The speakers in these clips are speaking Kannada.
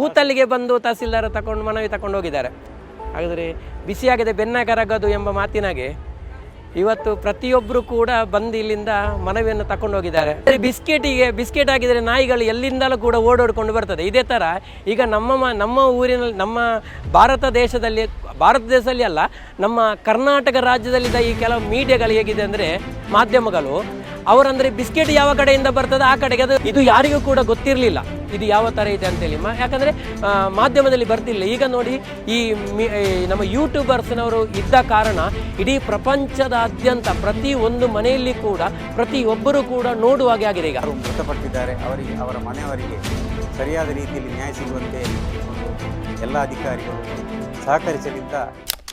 ಕೂತಲ್ಲಿಗೆ ಬಂದು ತಹಸೀಲ್ದಾರ್ ತಗೊಂಡು ಮನವಿ ತಗೊಂಡು ಹೋಗಿದ್ದಾರೆ. ಹಾಗಾದರೆ ಬಿಸಿಯಾಗಿದೆ ಬೆನ್ನ ಕರಗದು ಎಂಬ ಮಾತಿನಾಗೆ ಇವತ್ತು ಪ್ರತಿಯೊಬ್ಬರು ಕೂಡ ಬಂದು ಇಲ್ಲಿಂದ ಮನವಿಯನ್ನು ತಕೊಂಡು ಹೋಗಿದ್ದಾರೆ. ಬಿಸ್ಕೆಟಿಗೆ, ಬಿಸ್ಕೆಟ್ ಆಗಿದ್ರೆ ನಾಯಿಗಳು ಎಲ್ಲಿಂದಲೂ ಕೂಡ ಓಡೋಡ್ಕೊಂಡು ಬರ್ತದೆ. ಇದೇ ಥರ ಈಗ ನಮ್ಮ ನಮ್ಮ ಊರಿನಲ್ಲಿ, ನಮ್ಮ ಭಾರತ ದೇಶದಲ್ಲಿ ಭಾರತ ದೇಶದಲ್ಲಿ ಅಲ್ಲ, ನಮ್ಮ ಕರ್ನಾಟಕ ರಾಜ್ಯದಲ್ಲಿದ್ದ ಈ ಕೆಲವು ಮೀಡಿಯಾಗಳು ಹೇಗಿದೆ ಅಂದರೆ ಮಾಧ್ಯಮಗಳು ಅವರಂದ್ರೆ ಬಿಸ್ಕೆಟ್ ಯಾವ ಕಡೆಯಿಂದ ಬರ್ತದೆ ಆ ಕಡೆಗೆ ಅದು ಇದು ಯಾರಿಗೂ ಕೂಡ ಗೊತ್ತಿರಲಿಲ್ಲ. ಇದು ಯಾವ ಥರ ಇದೆ ಅಂತೇಳಿ ಮ ಯಾಕಂದರೆ ಮಾಧ್ಯಮದಲ್ಲಿ ಬರ್ತಿಲ್ಲ. ಈಗ ನೋಡಿ ಈ ಮಿ- ನಮ್ಮ ಯೂಟ್ಯೂಬರ್ಸ್ನವರು ಇದ್ದ ಕಾರಣ ಇಡೀ ಪ್ರಪಂಚದಾದ್ಯಂತ ಪ್ರತಿ ಒಂದು ಮನೆಯಲ್ಲಿ ಕೂಡ ಪ್ರತಿಯೊಬ್ಬರು ಕೂಡ ನೋಡುವ ಹಾಗೆ ಆಗಿದೆ ಈಗ. ಯಾರು ಮೃತಪಟ್ಟಿದ್ದಾರೆ ಅವರಿಗೆ ಅವರ ಮನೆಯವರಿಗೆ ಸರಿಯಾದ ರೀತಿಯಲ್ಲಿ ನ್ಯಾಯ ಸಿಗುವಂತೆ ಎಲ್ಲ ಅಧಿಕಾರಿಗಳು ಸಹಕರಿಸಲಿದ್ದ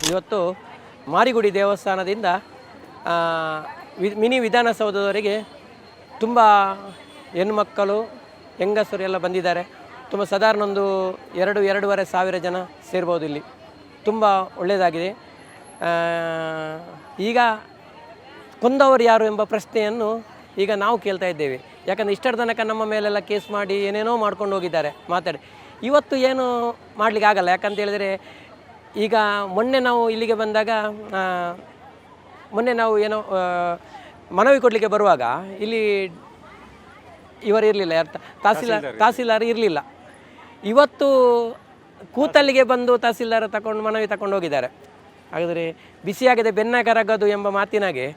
ಇವತ್ತು ಮಾರಿಗುಡಿ ದೇವಸ್ಥಾನದಿಂದ ವಿ, ಮಿನಿ ವಿಧಾನಸೌಧದವರೆಗೆ ತುಂಬ ಹೆಣ್ಮಕ್ಕಳು, ಹೆಂಗಸರು ಎಲ್ಲ ಬಂದಿದ್ದಾರೆ. ತುಂಬ ಸಾಧಾರಣ ಒಂದು ಎರಡು, ಎರಡೂವರೆ ಸಾವಿರ ಜನ ಸೇರ್ಬೋದು ಇಲ್ಲಿ. ತುಂಬ ಒಳ್ಳೆಯದಾಗಿದೆ. ಈಗ ಕೊಂದವರು ಯಾರು ಎಂಬ ಪ್ರಶ್ನೆಯನ್ನು ಈಗ ನಾವು ಕೇಳ್ತಾ ಇದ್ದೇವೆ. ಯಾಕಂದರೆ ಇಷ್ಟರ ತನಕ ನಮ್ಮ ಮೇಲೆಲ್ಲ ಕೇಸ್ ಮಾಡಿ ಏನೇನೋ ಮಾಡ್ಕೊಂಡು ಹೋಗಿದ್ದಾರೆ, ಮಾತಾಡಿ. ಇವತ್ತು ಏನು ಮಾಡಲಿಕ್ಕೆ ಆಗಲ್ಲ ಯಾಕಂತ ಹೇಳಿದರೆ ಈಗ ಮೊನ್ನೆ ನಾವು ಇಲ್ಲಿಗೆ ಬಂದಾಗ ಮೊನ್ನೆ ನಾವು ಏನೋ ಮನವಿ ಕೊಡಲಿಕ್ಕೆ ಬರುವಾಗ ಇಲ್ಲಿ ಇವರು ಇರಲಿಲ್ಲ ಯಾರು ತಹಸೀಲ್ದಾರ್ ತಹಸೀಲ್ದಾರ್ ಇರಲಿಲ್ಲ. ಇವತ್ತು ಕೂತಲ್ಲಿಗೆ ಬಂದು ತಹಸೀಲ್ದಾರ್ ತಗೊಂಡು ಮನವಿ ತಗೊಂಡು ಹೋಗಿದ್ದಾರೆ. ಹಾಗಾದರೆ ಬಿಸಿಯಾಗಿದೆ ಬೆನ್ನ ಕರಗದು ಎಂಬ ಮಾತಿನಾಗೆ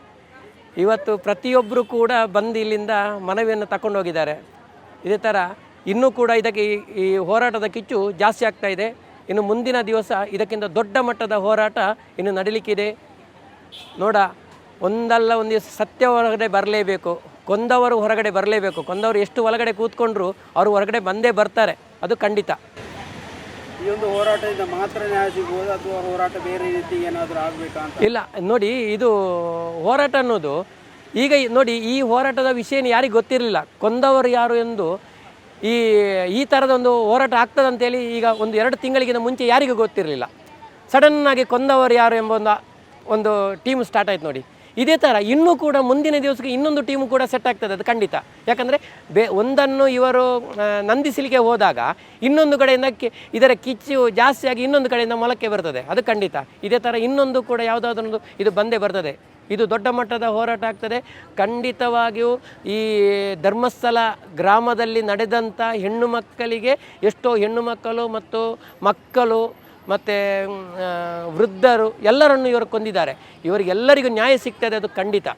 ಇವತ್ತು ಪ್ರತಿಯೊಬ್ಬರು ಕೂಡ ಬಂದು ಇಲ್ಲಿಂದ ಮನವಿಯನ್ನು ತಗೊಂಡು ಹೋಗಿದ್ದಾರೆ. ಇದೇ ಥರ ಇನ್ನೂ ಕೂಡ ಇದಕ್ಕೆ ಈ- ಈ ಹೋರಾಟದ ಕಿಚ್ಚು ಜಾಸ್ತಿ ಆಗ್ತಾ ಇದೆ. ಇನ್ನು ಮುಂದಿನ ದಿವಸ ಇದಕ್ಕಿಂತ ದೊಡ್ಡ ಮಟ್ಟದ ಹೋರಾಟ ಇನ್ನು ನಡೀಲಿಕ್ಕಿದೆ. ನೋಡ ಒಂದಲ್ಲ ಒಂದು ಸತ್ಯ ಹೊರಗಡೆ ಬರಲೇಬೇಕು ಕೊಂದವರು ಹೊರಗಡೆ ಬರಲೇಬೇಕು ಕೊಂದವರು ಎಷ್ಟು ಒಳಗಡೆ ಕೂತ್ಕೊಂಡ್ರು ಅವರು ಹೊರಗಡೆ ಬಂದೇ ಬರ್ತಾರೆ ಅದು ಖಂಡಿತ. ಈ ಒಂದು ಹೋರಾಟದಿಂದ ಮಾತ್ರ ನ್ಯಾಯ ಸಿಗ್ಬೋದು ಅಥವಾ ಹೋರಾಟ ಬೇರೆ ರೀತಿ ಏನಾದರೂ ಆಗಬೇಕಾ ಅಂತ? ಇಲ್ಲ ನೋಡಿ ಇದು ಹೋರಾಟ ಅನ್ನೋದು ಈಗ ನೋಡಿ ಈ ಹೋರಾಟದ ವಿಷಯ ಯಾರಿಗೆ ಗೊತ್ತಿರಲಿಲ್ಲ. ಕೊಂದವರು ಯಾರು ಎಂದು ಈ ಈ ಥರದ ಒಂದು ಹೋರಾಟ ಆಗ್ತದಂತೇಳಿ ಈಗ ಒಂದು ಎರಡು ತಿಂಗಳಿಗಿಂತ ಮುಂಚೆ ಯಾರಿಗೂ ಗೊತ್ತಿರಲಿಲ್ಲ. ಸಡನ್ನಾಗಿ ಕೊಂದವರು ಯಾರು ಎಂಬ ಒಂದು ಒಂದು ಟೀಮ್ ಸ್ಟಾರ್ಟ್ ಆಯ್ತು ನೋಡಿ. ಇದೇ ಥರ ಇನ್ನೂ ಕೂಡ ಮುಂದಿನ ದಿವಸಕ್ಕೆ ಇನ್ನೊಂದು ಟೀಮು ಕೂಡ ಸೆಟ್ ಆಗ್ತದೆ, ಅದು ಖಂಡಿತ. ಯಾಕಂದರೆ ಬೇ, ಒಂದನ್ನು ಇವರು ನಂದಿಸಲಿಕ್ಕೆ ಹೋದಾಗ ಇನ್ನೊಂದು ಕಡೆಯಿಂದ ಇದರ ಕಿಚ್ಚು ಜಾಸ್ತಿಯಾಗಿ ಇನ್ನೊಂದು ಕಡೆಯಿಂದ ಮೊಳಕೆ ಬರ್ತದೆ, ಅದು ಖಂಡಿತ. ಇದೇ ಥರ ಇನ್ನೊಂದು ಕೂಡ ಯಾವುದಾದ್ರೊಂದು ಇದು ಬಂದೇ ಬರ್ತದೆ. ಇದು ದೊಡ್ಡ ಮಟ್ಟದ ಹೋರಾಟ ಆಗ್ತದೆ. ಖಂಡಿತವಾಗಿಯೂ ಈ ಧರ್ಮಸ್ಥಳ ಗ್ರಾಮದಲ್ಲಿ ನಡೆದಂಥ ಹೆಣ್ಣು ಮಕ್ಕಳಿಗೆ ಎಷ್ಟೋ ಹೆಣ್ಣು ಮಕ್ಕಳು ಮತ್ತು ಮಕ್ಕಳು ಮತ್ತು ವೃದ್ಧರು ಎಲ್ಲರನ್ನು ಇವರು ಕೊಂದಿದ್ದಾರೆ. ಇವರಿಗೆಲ್ಲರಿಗೂ ನ್ಯಾಯ ಸಿಗ್ತದೆ ಅದು ಖಂಡಿತ.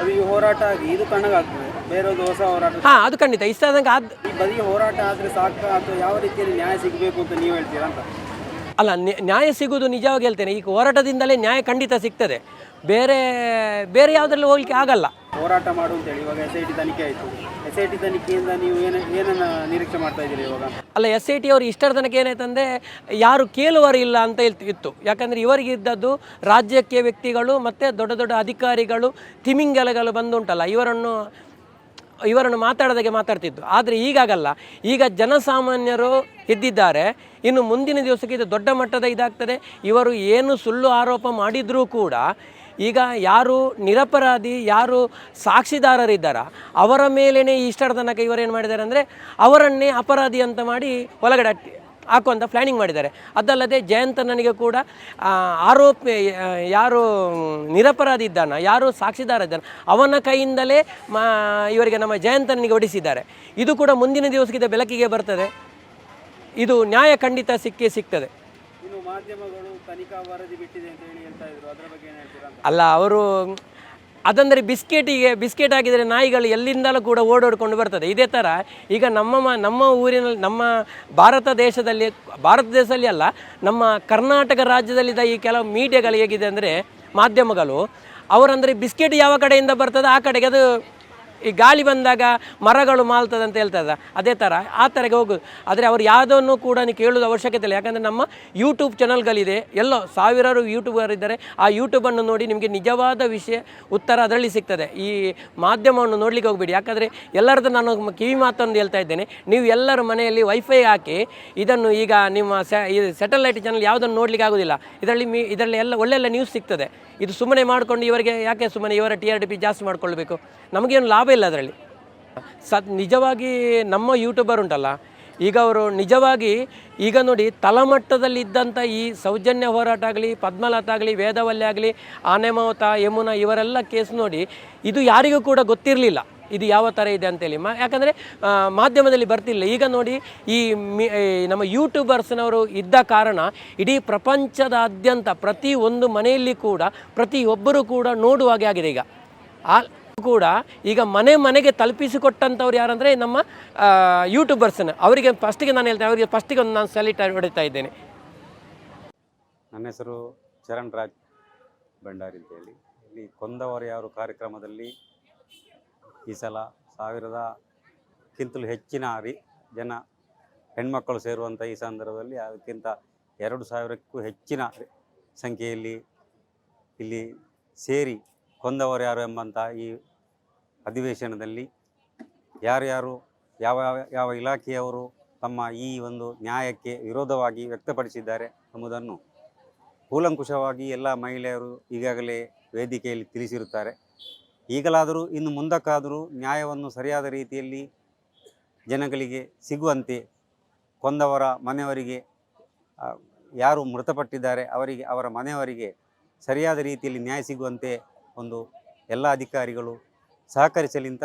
ಅದು ಹೋರಾಟ ಇದು ಹೊಸ ಹೋರಾಟ ಹಾಂ ಅದು ಖಂಡಿತ. ಇಷ್ಟ ಆದಂಗೆ ಆದ ಈ ಬದಿ ಹೋರಾಟ ಆದರೆ ಸಾಕು ಅಥವಾ ಯಾವ ರೀತಿಯಲ್ಲಿ ನ್ಯಾಯ ಸಿಗಬೇಕು ಅಂತ ನೀವು ಹೇಳ್ತೀರಾ ಅಂತ? ಅಲ್ಲ ನ್ಯ- ನ್ಯಾಯ ಸಿಗುವುದು ನಿಜವಾಗಿ ಹೇಳ್ತೇನೆ. ಈಗ ಹೋರಾಟದಿಂದಲೇ ನ್ಯಾಯ ಖಂಡಿತ ಸಿಗ್ತದೆ. ಬೇರೆ ಬೇರೆ ಯಾವುದ್ರಲ್ಲಿ ಹೋಗ್ಲಿಕ್ಕೆ ಆಗಲ್ಲ. ಹೋರಾಟ ಮಾಡು ಅಂತೇಳಿ ಇವಾಗ ಎಸ್ ಐ ಟಿ ತನಿಖೆ ಆಯಿತು. ಅಲ್ಲ, ಎಸ್ ಐ ಟಿ ಅವರು ಇಷ್ಟರ ತನಕ ಏನಾಯ್ತಂದರೆ ಯಾರು ಕೇಳುವರು ಇಲ್ಲ ಅಂತ ಇತ್ತು. ಯಾಕಂದರೆ ಇವರಿಗೆ ಇದ್ದದ್ದು ರಾಜ್ಯಕ್ಕೆ ವ್ಯಕ್ತಿಗಳು ಮತ್ತು ದೊಡ್ಡ ದೊಡ್ಡ ಅಧಿಕಾರಿಗಳು ತಿಮಿಂಗಲಗಳು ಬಂದುಂಟಲ್ಲ, ಇವರನ್ನು ಇವರನ್ನು ಮಾತಾಡೋದಕ್ಕೆ ಮಾತಾಡ್ತಿದ್ದು. ಆದರೆ ಈಗಾಗಲ್ಲ, ಈಗ ಜನಸಾಮಾನ್ಯರು ಎದ್ದಿದ್ದಾರೆ ಇನ್ನು ಮುಂದಿನ ದಿವಸಕ್ಕೆ ಇದು ದೊಡ್ಡ ಮಟ್ಟದ ಇದಾಗ್ತದೆ. ಇವರು ಏನು ಸುಳ್ಳು ಆರೋಪ ಮಾಡಿದರೂ ಕೂಡ ಈಗ ಯಾರು ನಿರಪರಾಧಿ, ಯಾರು ಸಾಕ್ಷಿದಾರರಿದ್ದಾರ, ಅವರ ಮೇಲೇ ಇಷ್ಟರ ತನಕ ಇವರೇನು ಮಾಡಿದ್ದಾರೆ ಅಂದರೆ ಅವರನ್ನೇ ಅಪರಾಧಿ ಅಂತ ಮಾಡಿ ಒಳಗಡೆ ಹಾಕುವಂಥ ಪ್ಲ್ಯಾನಿಂಗ್ ಮಾಡಿದ್ದಾರೆ. ಅದಲ್ಲದೆ ಜಯಂತನನಿಗೆ ಕೂಡ ಆರೋಪ ಯಾರು ನಿರಪರಾಧಿ ಇದ್ದಾನ, ಯಾರು ಸಾಕ್ಷಿದಾರ ಇದ್ದಾನ, ಅವನ ಕೈಯಿಂದಲೇ ಮಾ, ಇವರಿಗೆ ನಮ್ಮ ಜಯಂತನಿಗೆ ಹೊಡಿಸಿದ್ದಾರೆ. ಇದು ಕೂಡ ಮುಂದಿನ ದಿವಸಕ್ಕಿಂತ ಬೆಳಕಿಗೆ ಬರ್ತದೆ. ಇದು ನ್ಯಾಯ ಖಂಡಿತ ಸಿಕ್ಕೇ ಸಿಗ್ತದೆ. ಮಾಧ್ಯಮಗಳು ತನಿಖಾ ವರದಿ ಬಿಟ್ಟಿದೆ ಅಂತ ಹೇಳಿ ಹೇಳ್ತಾ ಇದ್ರು. ಅದರ ಬಗ್ಗೆ ಅಲ್ಲ, ಅವರು ಅದಂದರೆ ಬಿಸ್ಕೆಟಿಗೆ, ಬಿಸ್ಕೆಟ್ ಹಾಕಿದರೆ ನಾಯಿಗಳು ಎಲ್ಲಿಂದಲೂ ಕೂಡ ಓಡೋಡ್ಕೊಂಡು ಬರ್ತದೆ. ಇದೇ ಥರ ಈಗ ನಮ್ಮ ನಮ್ಮ ಊರಿನಲ್ಲಿ, ನಮ್ಮ ಭಾರತ ದೇಶದಲ್ಲಿ ಭಾರತ ದೇಶದಲ್ಲಿ ಅಲ್ಲ, ನಮ್ಮ ಕರ್ನಾಟಕ ರಾಜ್ಯದಲ್ಲಿದ್ದ ಈ ಕೆಲವು ಮೀಡಿಯಾಗಳು ಹೇಗಿದೆ ಅಂದರೆ ಮಾಧ್ಯಮಗಳು, ಅವರಂದರೆ ಬಿಸ್ಕೆಟ್ ಯಾವ ಕಡೆಯಿಂದ ಬರ್ತದೆ ಆ ಕಡೆಗೆ ಅದು ಈ ಗಾಳಿ ಬಂದಾಗ ಮರಗಳು ಮಾಲ್ತದೆ ಅಂತ ಹೇಳ್ತದ. ಅದೇ ಥರ ಆ ಥರಗೆ ಹೋಗೋದು ಆದರೆ ಅವರು ಯಾವುದನ್ನು ಕೂಡ ನೀವು ಕೇಳೋದು ಅವಶ್ಯಕತೆ ಇಲ್ಲ. ಯಾಕಂದರೆ ನಮ್ಮ ಯೂಟ್ಯೂಬ್ ಚಾನಲ್ಗಳಿದೆ ಎಲ್ಲೋ ಸಾವಿರಾರು ಯೂಟ್ಯೂಬರ್ ಇದ್ದಾರೆ. ಆ ಯೂಟ್ಯೂಬನ್ನು ನೋಡಿ ನಿಮಗೆ ನಿಜವಾದ ವಿಷಯ ಉತ್ತರ ಅದರಲ್ಲಿ ಸಿಗ್ತದೆ. ಈ ಮಾಧ್ಯಮವನ್ನು ನೋಡಲಿಕ್ಕೆ ಹೋಗ್ಬೇಡಿ. ಯಾಕಂದರೆ ಎಲ್ಲರದ್ದು ನಾನು ಕಿವಿ ಮಾತನ್ನು ಹೇಳ್ತಾ ಇದ್ದೇನೆ. ನೀವು ಎಲ್ಲರ ಮನೆಯಲ್ಲಿ ವೈಫೈ ಹಾಕಿ ಇದನ್ನು ಈಗ ನಿಮ್ಮ ಸ್ಯಾಟಲೈಟ್ ಚಾನಲ್ ಯಾವುದನ್ನು ನೋಡಲಿಕ್ಕೆ ಆಗೋದಿಲ್ಲ. ಇದರಲ್ಲಿ ಮೀ ಇದರಲ್ಲಿ ಎಲ್ಲ ಒಳ್ಳೆಲ್ಲ ನ್ಯೂಸ್ ಸಿಗ್ತದೆ. ಇದು ಸುಮ್ಮನೆ ಮಾಡಿಕೊಂಡು ಇವರಿಗೆ ಯಾಕೆ ಸುಮ್ಮನೆ ಇವರ ಟಿ ಆರ್ ಡಿ ಪಿ ಜಾಸ್ತಿ ಮಾಡ್ಕೊಳ್ಬೇಕು? ನಮಗೇನು ಲಾಭ ಇಲ್ಲ ಅದರಲ್ಲಿ. ಸತ್ ನಿಜವಾಗಿ ನಮ್ಮ ಯೂಟ್ಯೂಬರ್ ಉಂಟಲ್ಲ, ಈಗ ಅವರು ನಿಜವಾಗಿ ಈಗ ನೋಡಿ ತಳಮಟ್ಟದಲ್ಲಿ ಇದ್ದಂಥ ಈ ಸೌಜನ್ಯ ಹೋರಾಟ ಆಗಲಿ ಪದ್ಮಲತಾ ಆಗಲಿ ವೇದವಲ್ಲಿ ಆಗಲಿ ಆನೆಮಾವತ ಯಮುನಾ ಇವರೆಲ್ಲ ಕೇಸ್ ನೋಡಿ ಇದು ಯಾರಿಗೂ ಕೂಡ ಗೊತ್ತಿರಲಿಲ್ಲ ಇದು ಯಾವ ಥರ ಇದೆ ಅಂತೇಳಿ ಮಾ, ಯಾಕಂದರೆ ಮಾಧ್ಯಮದಲ್ಲಿ ಬರ್ತಿಲ್ಲ. ಈಗ ನೋಡಿ ಈ ನಮ್ಮ ಯೂಟ್ಯೂಬರ್ಸ್ನವರು ಇದ್ದ ಕಾರಣ ಇಡೀ ಪ್ರಪಂಚದಾದ್ಯಂತ ಪ್ರತಿ ಒಂದು ಮನೆಯಲ್ಲಿ ಕೂಡ ಪ್ರತಿಯೊಬ್ಬರು ಕೂಡ ನೋಡುವಾಗೆ ಆಗಿದೆ ಈಗ. ಆ ಕೂಡ ಈಗ ಮನೆ ಮನೆಗೆ ತಲುಪಿಸಿಕೊಟ್ಟಂಥವ್ರು ಯಾರಂದರೆ ನಮ್ಮ ಯೂಟ್ಯೂಬರ್ಸ್ನ ಅವರಿಗೆ ಫಸ್ಟಿಗೆ ನಾನು ಹೇಳ್ತೇನೆ, ಅವರಿಗೆ ಫಸ್ಟಿಗೆ ಒಂದು ನಾನು ಸೆಲಿಟ್ ಹೊಡಿತಾ ಇದ್ದೇನೆ. ನನ್ನ ಹೆಸರು ಚರಣ್ ರಾಜ್ ಭಂಡಾರಿ ಅಂತೇಳಿ. ಇಲ್ಲಿ ಕೊಂದವರು ಯಾರು ಕಾರ್ಯಕ್ರಮದಲ್ಲಿ ಈ ಸಲ ಸಾವಿರದಕ್ಕಿಂತಲೂ ಹೆಚ್ಚಿನ ರೀ ಜನ ಹೆಣ್ಮಕ್ಕಳು ಸೇರುವಂಥ ಈ ಸಂದರ್ಭದಲ್ಲಿ ಅದಕ್ಕಿಂತ ಎರಡು ಸಾವಿರಕ್ಕೂ ಹೆಚ್ಚಿನ ಸಂಖ್ಯೆಯಲ್ಲಿ ಇಲ್ಲಿ ಸೇರಿ ಕೊಂದವರು ಯಾರು ಎಂಬಂಥ ಈ ಅಧಿವೇಶನದಲ್ಲಿ ಯಾರ್ಯಾರು ಯಾವ ಯಾವ ಯಾವ ಇಲಾಖೆಯವರು ತಮ್ಮ ಈ ಒಂದು ನ್ಯಾಯಕ್ಕೆ ವಿರೋಧವಾಗಿ ವ್ಯಕ್ತಪಡಿಸಿದ್ದಾರೆ ಎಂಬುದನ್ನು ಕೂಲಂಕುಷವಾಗಿ ಎಲ್ಲ ಮಹಿಳೆಯರು ಈಗಾಗಲೇ ವೇದಿಕೆಯಲ್ಲಿ ತಿಳಿಸಿರುತ್ತಾರೆ. ಈಗಲಾದರೂ, ಇನ್ನು ಮುಂದಕ್ಕಾದರೂ ನ್ಯಾಯವನ್ನು ಸರಿಯಾದ ರೀತಿಯಲ್ಲಿ ಜನಗಳಿಗೆ ಸಿಗುವಂತೆ ಕೊಂದವರ ಮನೆಯವರಿಗೆ ಯಾರು ಮೃತಪಟ್ಟಿದ್ದಾರೆ, ಅವರಿಗೆ, ಅವರ ಮನೆಯವರಿಗೆ ಸರಿಯಾದ ರೀತಿಯಲ್ಲಿ ನ್ಯಾಯ ಸಿಗುವಂತೆ ಒಂದು ಎಲ್ಲ ಅಧಿಕಾರಿಗಳು ಸಹಕರಿಸಲಿಂತ